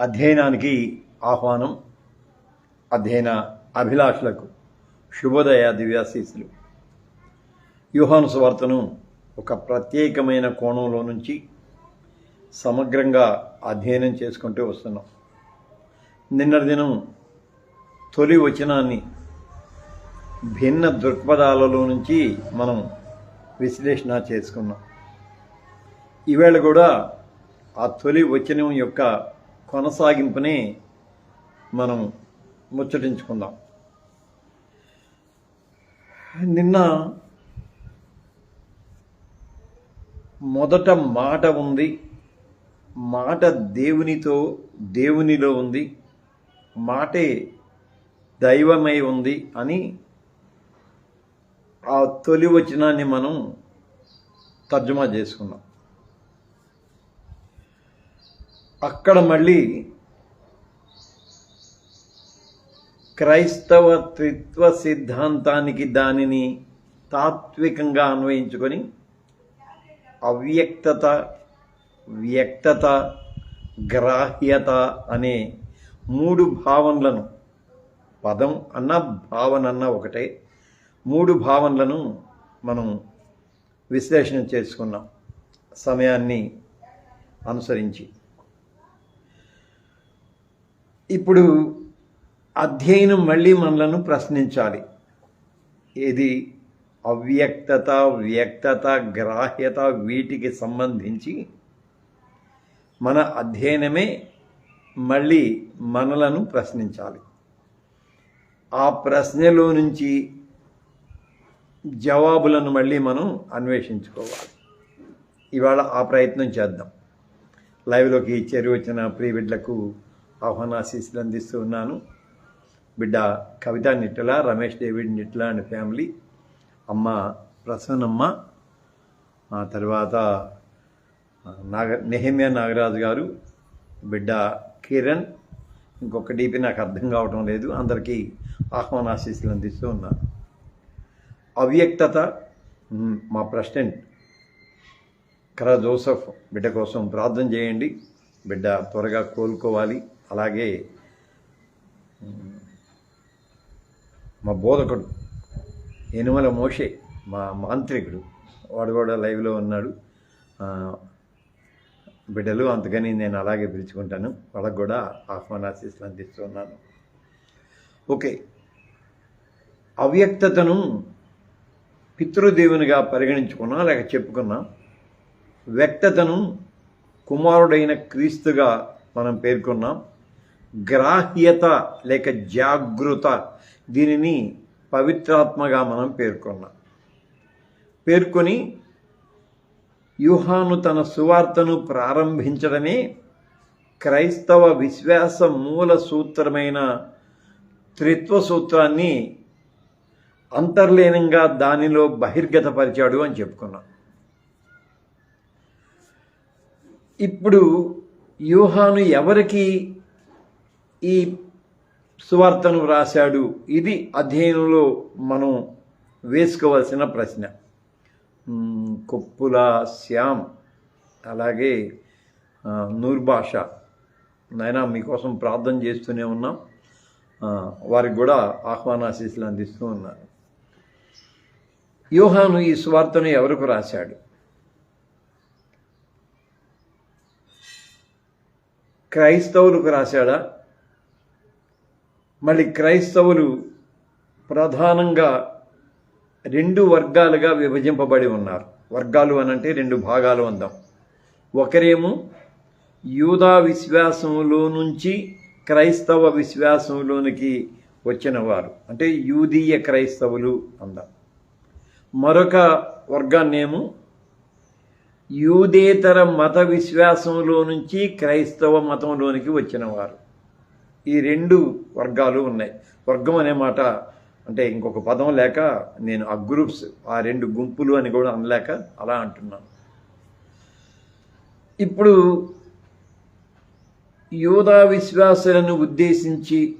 అధ్యయనానికి ఆహ్వానం అధ్యయన అభిలాషులకు శుభోదయ దివ్యాశీస్సులు. యూహాను సువార్తను ఒక ప్రత్యేకమైన కోణంలో నుంచి సమగ్రంగా అధ్యయనం చేసుకుంటూ వస్తున్నాం. నిన్నటి దినం తొలి వచనాన్ని భిన్న దృక్పథాలలో నుంచి మనం విశ్లేషణ చేసుకున్నాం. ఈవేళ కూడా ఆ తొలి వచనం యొక్క కొనసాగింపుని మనం ముచ్చటించుకుందాం. నిన్న మొదట మాట ఉంది మాట దేవునితో దేవునిలో ఉంది మాటే దైవమై ఉంది అని ఆ తొలి వచనాన్ని మనం తర్జుమా చేసుకున్నాం అక్కడ మళ్ళీ క్రైస్తవ త్రిత్వ సిద్ధాంతానికి దానిని తాత్వికంగా అన్వయించుకొని అవ్యక్తత వ్యక్తత గ్రాహ్యత అనే మూడు భావనలను పదం అన్న భావన అన్న ఒకటే మూడు భావనలను మనం విశ్లేషణ చేసుకున్నాం. సమయాన్ని అనుసరించి. ఇప్పుడు అధ్యయనం మళ్ళీ మనలను ప్రశ్నించాలి. ఇది అవ్యక్తత వ్యక్తత గ్రాహ్యత వీటికి సంబంధించి మన అధ్యయనమే మళ్ళీ మనలను ప్రశ్నించాలి. ఆ ప్రశ్నలో నుంచి జవాబులను మళ్ళీ మనం అన్వేషించుకోవాలి. ఇవాళ ఆ ప్రయత్నం చేద్దాం. లైవ్లోకి చేరి వచ్చిన ప్రియ ఆహ్వానాశీస్సులు అందిస్తూ ఉన్నాను. బిడ్డ Kavitha Nittala Ramesh David Nitla and family అమ్మ ప్రసన్నమ్మ తర్వాత నాగ నెహమ్య నాగరాజు గారు బిడ్డ కిరణ్ ఇంకొక డీపీ నాకు అర్థం కావటం లేదు అందరికీ ఆహ్వానాశీస్సులు అందిస్తూ ఉన్నాను అవ్యక్తత మా ప్రెసిడెంట్ కరా జోసఫ్ బిడ్డ కోసం ప్రార్థన చేయండి. బిడ్డ త్వరగా కోలుకోవాలి. అలాగే మా బోధకుడు ఎనుమల మోషే మా మాంత్రికుడు వాడు కూడా లైవ్లో ఉన్నాడు. బిడ్డలు అందుకని నేను అలాగే పిలుచుకుంటాను. వాళ్ళకు కూడా ఆహ్వానాశీస్సులు అందిస్తున్నాను ఓకే. అవ్యక్తతను పితృదేవునిగా పరిగణించుకున్నా లేక చెప్పుకున్నా వ్యక్తతను కుమారుడైన క్రీస్తుగా మనం పేర్కొన్నాం. గ్రాహ్యత లేక జాగృత. దీనిని పవిత్రాత్మగా మనం పేర్కొన్నాం. పేర్కొని యూహాను తన సువార్తను ప్రారంభించడమే క్రైస్తవ విశ్వాస మూల సూత్రమైన త్రిత్వ సూత్రాన్ని అంతర్లీనంగా దానిలో బహిర్గతపరిచాడు అని చెప్పుకున్నాం. ఇప్పుడు యూహాను ఎవరికి ఈ సువార్తను వ్రాశాడు ఇది అధ్యయనంలో మనం వేసుకోవాల్సిన ప్రశ్న. మ్, కొప్పుల శ్యామ్ అలాగే నూర్భాష నైనా నాయన మీకోసం ప్రార్థన చేస్తూనే ఉన్నాం. వారికి కూడా ఆహ్వానాశీస్సులు అందిస్తూ ఉన్నారు. యోహాను ఈ సువార్తను ఎవరికి రాశాడు? క్రైస్తవులకు రాశాడా? మళ్ళీ క్రైస్తవులు ప్రధానంగా రెండు వర్గాలుగా విభజింపబడి ఉన్నారు. వర్గాలు అనంటే రెండు భాగాలు అందాం. ఒకరేమో యూదా విశ్వాసంలో నుంచి క్రైస్తవ విశ్వాసంలోనికి వచ్చినవారు అంటే యూదీయ క్రైస్తవులు అందాం. మరొక వర్గాన్నేమో యూదేతర మత విశ్వాసంలో నుంచి క్రైస్తవ మతంలోనికి వచ్చినవారు ఈ రెండు వర్గాలు ఉన్నాయి. వర్గం అనే మాట అంటే ఇంకొక పదం లేక నేను ఆ గ్రూప్స్ ఆ రెండు గుంపులు అని కూడా అనలేక అలా అంటున్నాను. ఇప్పుడు యోధా విశ్వాసులను ఉద్దేశించి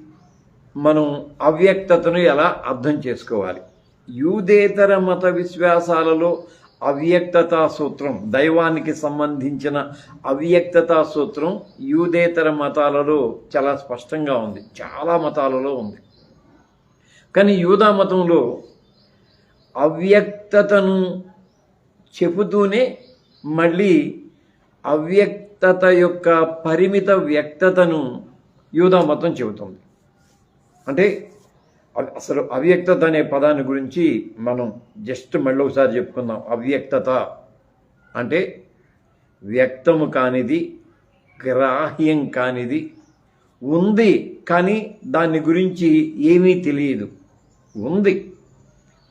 మనం అవ్యక్తతను ఎలా అర్థం చేసుకోవాలి? యూదేతర మత విశ్వాసాలలో అవ్యక్తతా సూత్రం దైవానికి సంబంధించిన అవ్యక్తతా సూత్రం యూదేతర మతాలలో చాలా స్పష్టంగా ఉంది చాలా మతాలలో ఉంది. కానీ యూదా మతంలో అవ్యక్తతను చెబుతూనే మళ్ళీ అవ్యక్తత యొక్క పరిమిత వ్యక్తతను యూదా మతం చెబుతుంది. అంటే అసలు అవ్యక్తత అనే పదాన్ని గురించి మనం జస్ట్ మళ్ళీ ఒకసారి చెప్పుకుందాం. అవ్యక్తత అంటే వ్యక్తము కానిది గ్రాహ్యం కానిది ఉంది కానీ దాని గురించి ఏమీ తెలియదు. ఉంది.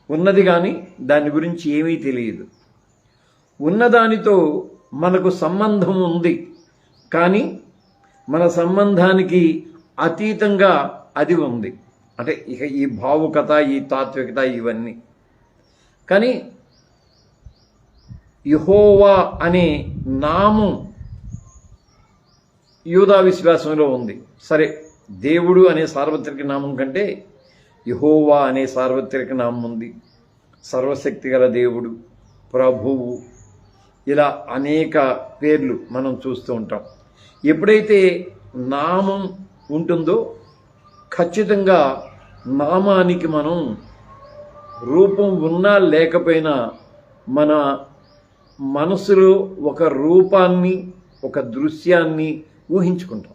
ఉన్నది కానీ దాని గురించి ఏమీ తెలియదు. ఉన్నదానితో మనకు సంబంధం ఉంది కానీ మన సంబంధానికి అతీతంగా అది ఉంది. అంటే ఇక ఈ భావుకత ఈ తాత్వికత ఇవన్నీ. కానీ యహోవా అనే నామం యూదా విశ్వాసంలో ఉంది. సరే దేవుడు అనే సార్వత్రిక నామం కంటే యహోవా అనే సార్వత్రిక నామం ఉంది. సర్వశక్తి గల దేవుడు ప్రభువు ఇలా అనేక పేర్లు మనం చూస్తూ ఉంటాం. ఎప్పుడైతే నామం ఉంటుందో ఖచ్చితంగా నామానికి మనం రూపం ఉన్నా లేకపోయినా మన మనసులో ఒక రూపాన్ని ఒక దృశ్యాన్ని ఊహించుకుంటాం.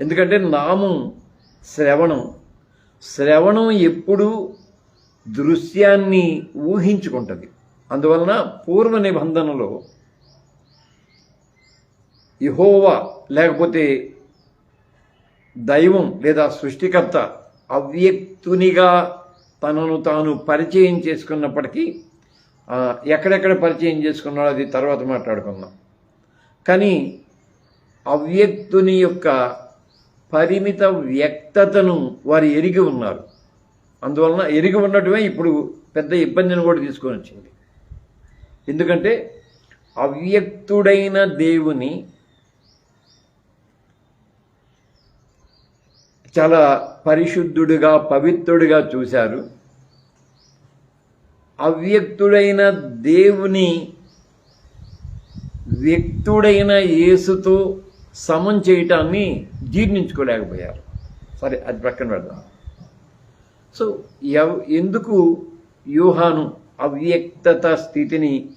ఎందుకంటే నామం శ్రవణం. శ్రవణం ఎప్పుడూ దృశ్యాన్ని ఊహించుకుంటుంది. అందువలన పూర్వ నిబంధనలో యహోవా లేకపోతే దైవం లేదా సృష్టికర్త అవ్యక్తునిగా తనను తాను పరిచయం చేసుకున్నప్పటికీ ఎక్కడెక్కడ పరిచయం చేసుకున్నాడో అది తర్వాత మాట్లాడుకుందాం. కానీ అవ్యక్తుని యొక్క పరిమిత వ్యక్తతను వారు ఎరిగి ఉన్నారు. అందువలన ఎరిగి ఉండటమే ఇప్పుడు పెద్ద ఇబ్బందిని కూడా తీసుకొని వచ్చింది. ఎందుకంటే అవ్యక్తుడైన దేవుని చాలా పరిశుద్ధుడుగా పవిత్రుడిగా చూశారు. అవ్యక్తుడైన దేవుని వ్యక్తుడైన యేసుతో సమం చేయటాన్ని జీర్ణించుకోలేకపోయారు. సరే అది ప్రక్కన పెడదాం. సో ఎవ్ ఎందుకు యూహాను అవ్యక్తత స్థితిని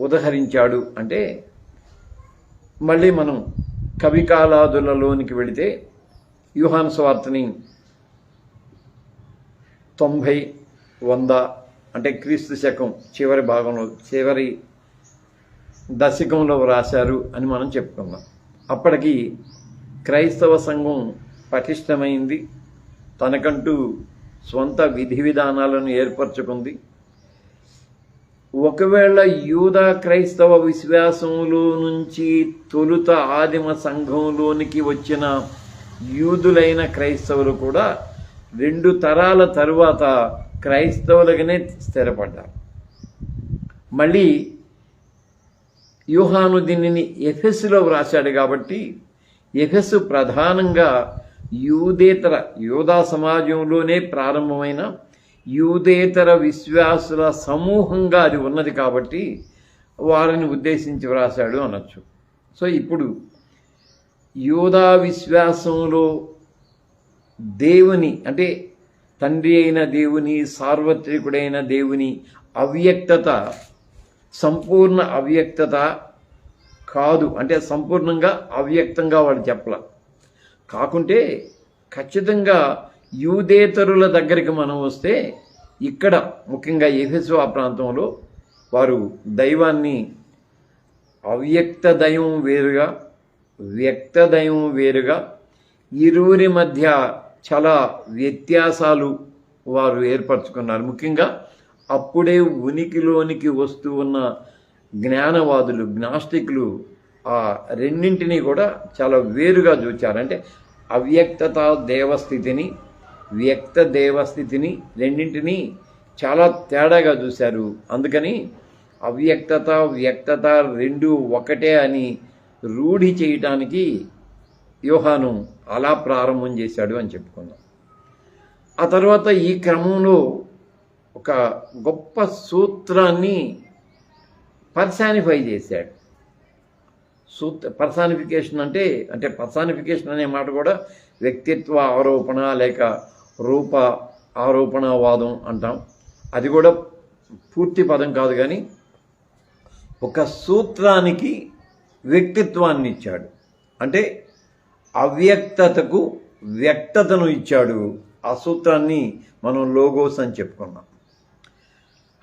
ఉదహరించాడు అంటే మళ్ళీ మనం కవికాలాదులలోనికి వెళితే యూహాన్ స్వార్థని తొంభై వంద అంటే క్రీస్తు శకం చివరి భాగంలో చివరి దశకంలో వ్రాశారు అని మనం చెప్పుకుందాం. అప్పటికి క్రైస్తవ సంఘం పటిష్టమైంది. తనకంటూ స్వంత విధి విధానాలను ఏర్పరచుకుంది. ఒకవేళ యూదా క్రైస్తవ విశ్వాసంలో నుంచి తొలుత ఆదిమ సంఘంలోనికి వచ్చిన యూదులైన క్రైస్తవులు కూడా రెండు తరాల తరువాత క్రైస్తవులుగానే స్థిరపడ్డారు. మళ్ళీ యూహాను దీనిని ఎఫెస్సులో వ్రాశాడు కాబట్టి ఎఫెస్సు ప్రధానంగా యూదేతర యూదా సమాజంలోనే ప్రారంభమైన యూదేతర విశ్వాసుల సమూహంగా అది ఉన్నది కాబట్టి వారిని ఉద్దేశించి వ్రాశాడు అనొచ్చు. సో ఇప్పుడు యూదా విశ్వాసంలో దేవుని అంటే తండ్రి అయిన దేవుని సార్వత్రికుడైన దేవుని అవ్యక్తత సంపూర్ణ అవ్యక్తత కాదు. అంటే సంపూర్ణంగా అవ్యక్తంగా వాళ్ళు చెప్పల. కాకుంటే ఖచ్చితంగా యూదేతరుల దగ్గరికి మనం వస్తే ఇక్కడ ముఖ్యంగా ఎఫెసు ఆ ప్రాంతంలో వారు దైవాన్ని అవ్యక్త దైవం వేరుగా వ్యక్తదయం వేరుగా ఇరువురి మధ్య చాలా వ్యత్యాసాలు వారు ఏర్పరచుకున్నారు. ముఖ్యంగా అప్పుడే ఉనికిలోనికి వస్తూ ఉన్న జ్ఞానవాదులు జ్ఞాస్టికులు ఆ రెండింటినీ కూడా చాలా వేరుగా చూచారు. అంటే అవ్యక్తత దేవస్థితిని వ్యక్త దేవస్థితిని రెండింటినీ చాలా తేడాగా చూశారు. అందుకని అవ్యక్తత వ్యక్తత రెండు ఒకటే అని రూఢి చేయటానికి యోహాను అలా ప్రారంభం చేశాడు అని చెప్పుకున్నాం. ఆ తర్వాత ఈ క్రమంలో ఒక గొప్ప సూత్రాన్ని పర్సానిఫై చేశాడు. సూత్ర పర్సానిఫికేషన్ అంటే అంటే పర్సానిఫికేషన్ అనే మాట కూడా వ్యక్తిత్వ ఆరోపణ లేక రూప ఆరోపణవాదం అంటాం. అది కూడా పూర్తి పదం కాదు కానీ ఒక సూత్రానికి వ్యక్తిత్వాన్ని ఇచ్చాడు. అంటే అవ్యక్తతకు వ్యక్తతను ఇచ్చాడు ఆ సూత్రాన్ని మనం లోగోస్ అని చెప్పుకున్నాం.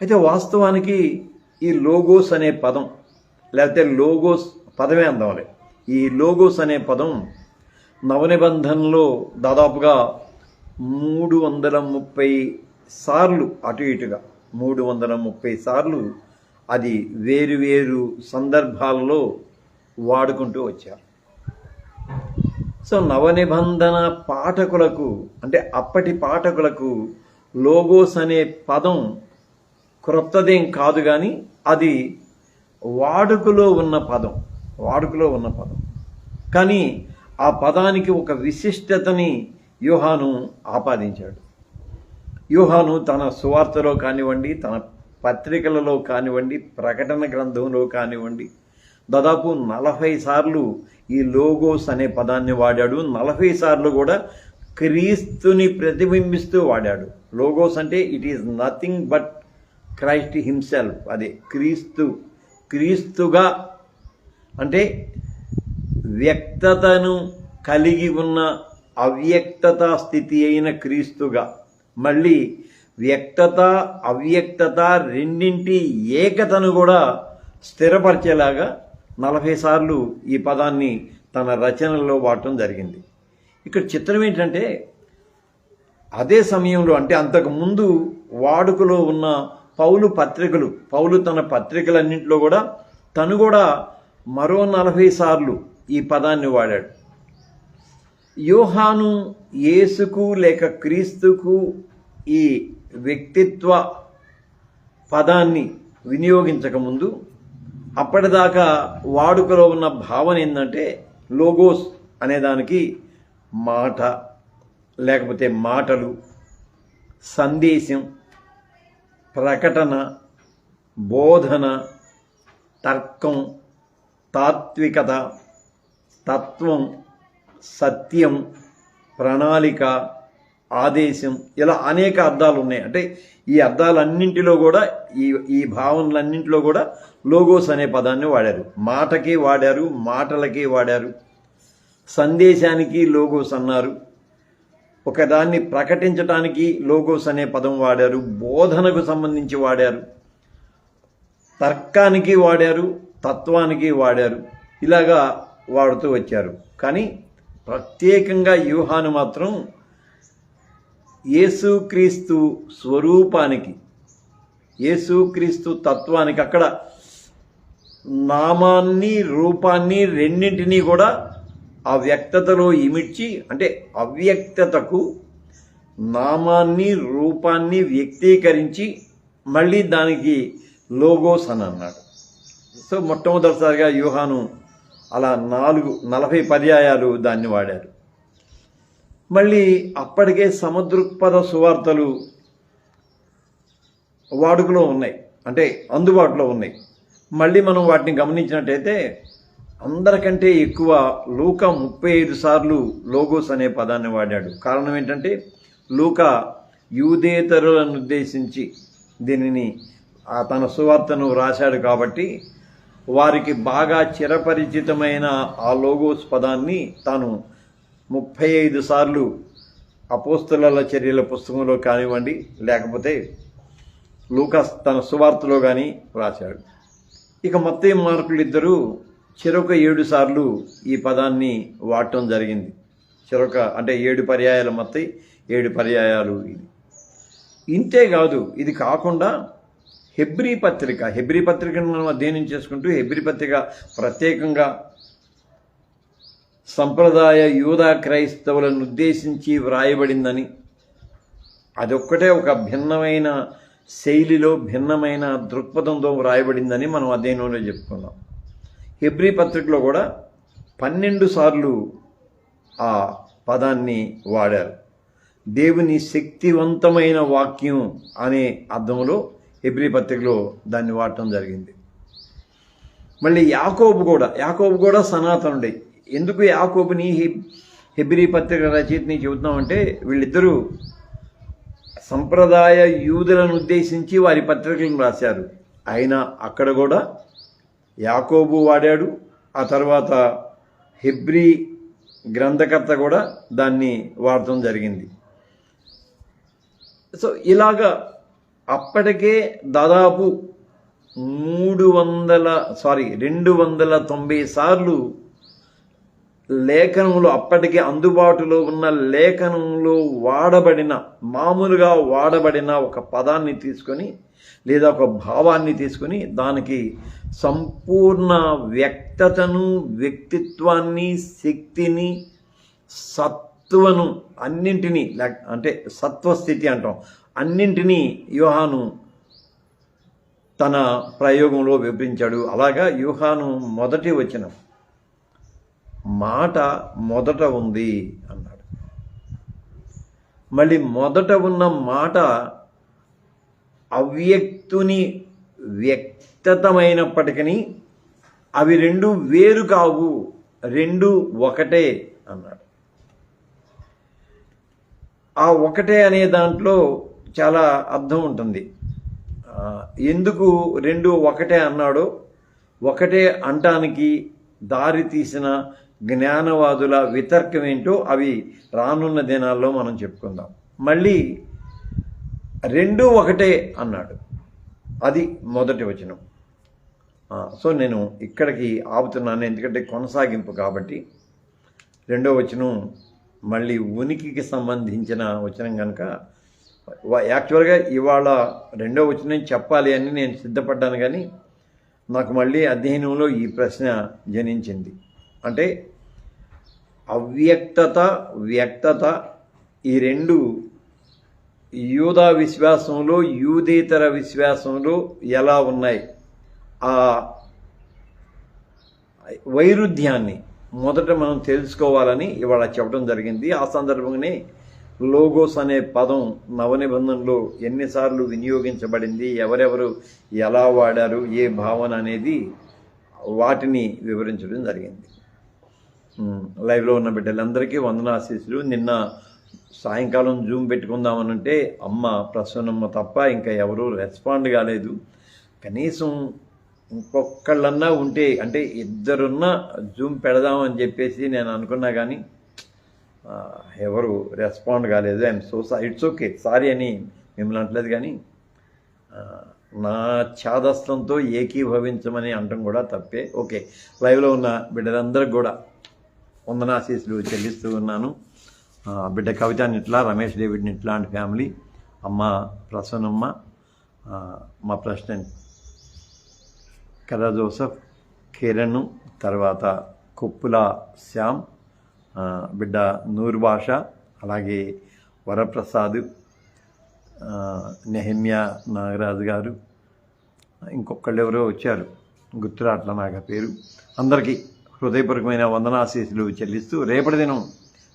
అయితే వాస్తవానికి ఈ లోగోస్ అనే పదం లేకపోతే లోగోస్ పదమే అందాలి. ఈ లోగోస్ అనే పదం నవనిబంధనలో దాదాపుగా మూడు వందల ముప్పై సార్లు అటు ఇటుగా మూడు వందల ముప్పై సార్లు అది వేరు వేరు సందర్భాల్లో వాడుకుంటూ వచ్చారు సో నవనిబంధన పాఠకులకు అంటే అప్పటి పాఠకులకు లోగోస్ అనే పదం క్రొత్తదేం కాదు కానీ అది వాడుకలో ఉన్న పదం వాడుకలో ఉన్న పదం. కానీ ఆ పదానికి ఒక విశిష్టతని యూహాను ఆపాదించాడు. యూహాను తన సువార్తలో కానివ్వండి తన పత్రికలలో కానివ్వండి ప్రకటన గ్రంథంలో కానివ్వండి దాదాపు నలభై సార్లు ఈ లోగోస్ అనే పదాన్ని వాడాడు. నలభై సార్లు కూడా క్రీస్తుని ప్రతిబింబిస్తూ వాడాడు. లోగోస్ అంటే it is nothing but Christ himself అదే క్రీస్తు క్రీస్తుగా అంటే వ్యక్తతను కలిగి ఉన్న అవ్యక్తత స్థితి అయిన క్రీస్తుగా. మళ్ళీ వ్యక్తత అవ్యక్తత రెండింటి ఏకతను కూడా స్థిరపరిచేలాగా నలభై సార్లు ఈ పదాన్ని తన రచనల్లో వాడటం జరిగింది. ఇక్కడ చిత్రం ఏంటంటే అదే సమయంలో అంటే అంతకుముందు వాడుకలో ఉన్న పౌలు పత్రికలు పౌలు తన పత్రికలన్నింటిలో కూడా తను కూడా మరో నలభై సార్లు ఈ పదాన్ని వాడాడు. యోహాను యేసుకు లేక క్రీస్తుకు ఈ వ్యక్తిత్వ పదాన్ని వినియోగించకముందు అప్పటిదాకా వాడుకలో ఉన్న భావన ఏంటంటే లోగోస్ అనేదానికి మాట లేకపోతే మాటలు సందేశం ప్రకటన బోధన తర్కం తాత్వికత తత్వం సత్యం ప్రణాళిక ఆదేశం ఇలా అనేక అర్థాలు ఉన్నాయి. అంటే ఈ అర్థాలన్నింటిలో కూడా ఈ ఈ భావనలన్నింటిలో కూడా లోగోస్ అనే పదాన్ని వాడారు. మాటకి వాడారు మాటలకి వాడారు. సందేశానికి లోగోస్ అన్నారు. ఒకదాన్ని ప్రకటించడానికి లోగోస్ అనే పదం వాడారు. బోధనకు సంబంధించి వాడారు. తర్కానికి వాడారు తత్వానికి వాడారు. ఇలాగా వాడుతూ వచ్చారు. కానీ ప్రత్యేకంగా వ్యూహాన్ని మాత్రం యేసుక్రీస్తు స్వరూపానికి యేసుక్రీస్తు తత్వానికి అక్కడ నామాన్ని రూపాన్ని రెండింటినీ కూడా ఆ వ్యక్తతలో ఇమిడ్చి అంటే అవ్యక్తతకు నామాన్ని రూపాన్ని వ్యక్తీకరించి మళ్ళీ దానికి లోగోస్ అని అన్నాడు. సో మొట్టమొదటిసారిగా యూహాను అలా నాలుగు నలభై పర్యాయాలు దాన్ని వాడారు. మళ్ళీ అప్పటికే సముద్రపద సువార్తలు వాడుకలో ఉన్నాయి. అంటే అందుబాటులో ఉన్నాయి. మళ్ళీ మనం వాటిని గమనించినట్టయితే అందరికంటే ఎక్కువ లూక ముప్పై ఐదు సార్లు లోగోస్ అనే పదాన్ని వాడాడు. కారణం ఏంటంటే లూక యూదేతరులను ఉద్దేశించి దీనిని ఆ తన సువార్తను రాశాడు కాబట్టి వారికి బాగా చిరపరిచితమైన ఆ లోగోస్ పదాన్ని తాను ముప్పై ఐదు సార్లు అపోస్తుల చర్యల పుస్తకంలో కానివ్వండి లేకపోతే లూకాస్ తన సువార్తలో కానీ రాశాడు ఇక మొత్తం మార్కులు ఇద్దరు చెరొక ఏడు సార్లు ఈ పదాన్ని వాడటం జరిగింది. చెరొక అంటే ఏడు పర్యాయాలు మొత్తం ఏడు పర్యాయాలు ఇది. ఇంతే కాదు ఇది కాకుండా హెబ్రీ పత్రిక హెబ్రీ పత్రికను మనం అధ్యయనం చేసుకుంటూ హెబ్రీ పత్రిక ప్రత్యేకంగా సంప్రదాయ యూదా క్రైస్తవులను ఉద్దేశించి వ్రాయబడిందని. అదొక్కటే ఒక భిన్నమైన శైలిలో భిన్నమైన దృక్పథంతో వ్రాయబడిందని మనం అధ్యయనంలో చెప్పుకున్నాం. హెబ్రీ పత్రికలో కూడా పన్నెండు సార్లు ఆ పదాన్ని వాడారు. దేవుని శక్తివంతమైన వాక్యం అనే అర్థంలో హెబ్రీ పత్రికలో దాన్ని వాడటం జరిగింది. మళ్ళీ యాకోబు కూడా యాకోబు కూడా సనాతనుడే. ఎందుకు యాకోబుని హెబ్ హెబ్రి పత్రిక రచయితని చెబుతున్నామంటే వీళ్ళిద్దరూ సంప్రదాయ యూదులను ఉద్దేశించి వారి పత్రికలను రాశారు. అయినా అక్కడ కూడా యాకోబు వాడాడు ఆ తర్వాత హెబ్రి గ్రంథకర్త కూడా దాన్ని వాడటం జరిగింది. సో ఇలాగా అప్పటికే దాదాపు మూడు వందల సారీ రెండు వందల తొంభై సార్లు లేఖనంలో అప్పటికే అందుబాటులో ఉన్న లేఖనంలో వాడబడిన మామూలుగా వాడబడిన ఒక పదాన్ని తీసుకొని లేదా ఒక భావాన్ని తీసుకొని దానికి సంపూర్ణ వ్యక్తతను వ్యక్తిత్వాన్ని శక్తిని సత్వను అన్నింటినీ లేక- అంటే సత్వస్థితి అంటాం. అన్నింటినీ యోహాను తన ప్రయోగంలో వివరించాడు. అలాగా యూహాను మొదటి వచనం. మాట మొదట ఉంది అన్నాడు. మళ్ళీ మొదట ఉన్న మాట అవ్యక్తుని వ్యక్తమైనప్పటికీ అవి రెండు వేరు కావు రెండు ఒకటే అన్నాడు. ఆ ఒకటే అనే దాంట్లో చాలా అర్థం ఉంటుంది. ఎందుకు రెండు ఒకటే అన్నాడో ఒకటే అంటానికి దారి తీసిన జ్ఞానవాదుల వితర్కం ఏంటో అవి రానున్న దినాల్లో మనం చెప్పుకుందాం. మళ్ళీ రెండు ఒకటే అన్నాడు. అది మొదటి వచనం. సో నేను ఇక్కడికి ఆపుతున్నాను ఎందుకంటే కొనసాగింపు కాబట్టి. రెండో వచనం మళ్ళీ ఉనికికి సంబంధించిన వచనం కనుక యాక్చువల్గా ఇవాళ రెండో వచనం చెప్పాలి అని నేను సిద్ధపడ్డాను కానీ నాకు మళ్ళీ అధ్యయనంలో ఈ ప్రశ్న జనించింది. అంటే అవ్యక్తత వ్యక్తత ఈ రెండు యూదా విశ్వాసంలో యూదేతర విశ్వాసంలో ఎలా ఉన్నాయి? ఆ వైరుధ్యాన్ని మొదట మనం తెలుసుకోవాలని ఇవాళ చెప్పడం జరిగింది. ఆ సందర్భంగానే లోగోస్ అనే పదం నవనిబంధనలో ఎన్నిసార్లు వినియోగించబడింది ఎవరెవరు ఎలా వాడారు ఏ భావన అనేది వాటిని వివరించడం జరిగింది. లైవ్లో ఉన్న బిడ్డలందరికీ వందనాశీస్సులు నిన్న సాయంకాలం జూమ్ పెట్టుకుందామనంటే అమ్మ ప్రసన్నమ్మ తప్ప ఇంకా ఎవరూ రెస్పాండ్ కాలేదు. కనీసం ఇంకొకళ్ళన్నా ఉంటే అంటే ఇద్దరున్నా జూమ్ పెడదామని చెప్పేసి నేను అనుకున్నా కానీ ఎవరు రెస్పాండ్ కాలేదు. I'm so it's okay sorry అని మిమ్మల్ని అంటలేదు కానీ నా ఛాదస్తంతో ఏకీభవించమని అంటాం కూడా తప్పే. ఓకే లైవ్లో ఉన్న బిడ్డలందరికి కూడా వందనాశీసులు చెల్లిస్తూ ఉన్నాను. బిడ్డ కవిత ఇట్లా Ramesh David Nitla and family అమ్మ ప్రసన్నమ్మ మా ప్రెసిడెంట్ కర జోసఫ్ కిరణ్ తర్వాత కుప్పుల శ్యామ్ బిడ్డ నూరు భాష అలాగే వరప్రసాద్ నెహమ్య నెహమ్యా నాగరాజు గారు ఇంకొకళ్ళు ఎవరో వచ్చారు. గుర్తురాట్ల నాకు పేరు. అందరికీ హృదయపూర్వకమైన వందనాశీసులు చెల్లిస్తూ రేపటి దినం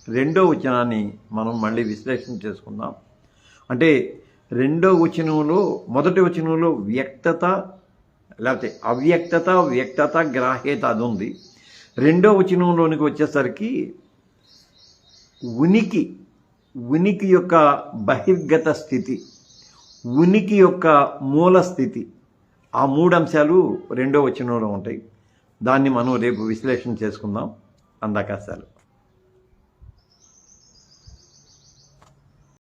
రెండో వచనాన్ని మనం మళ్ళీ విశ్లేషణ చేసుకుందాం. అంటే రెండో వచనంలో మొదటి వచనంలో వ్యక్తత లేకపోతే అవ్యక్తత వ్యక్తత గ్రాహ్యత అది ఉంది. రెండో వచనంలోనికి వచ్చేసరికి ఉనికి ఉనికి యొక్క బహిర్గత స్థితి ఉనికి యొక్క మూల స్థితి. ఆ మూడు అంశాలు రెండో వచనంలో ఉంటాయి. దాన్ని మనం రేపు విశ్లేషణ చేసుకుందాం. అందాకాశాలు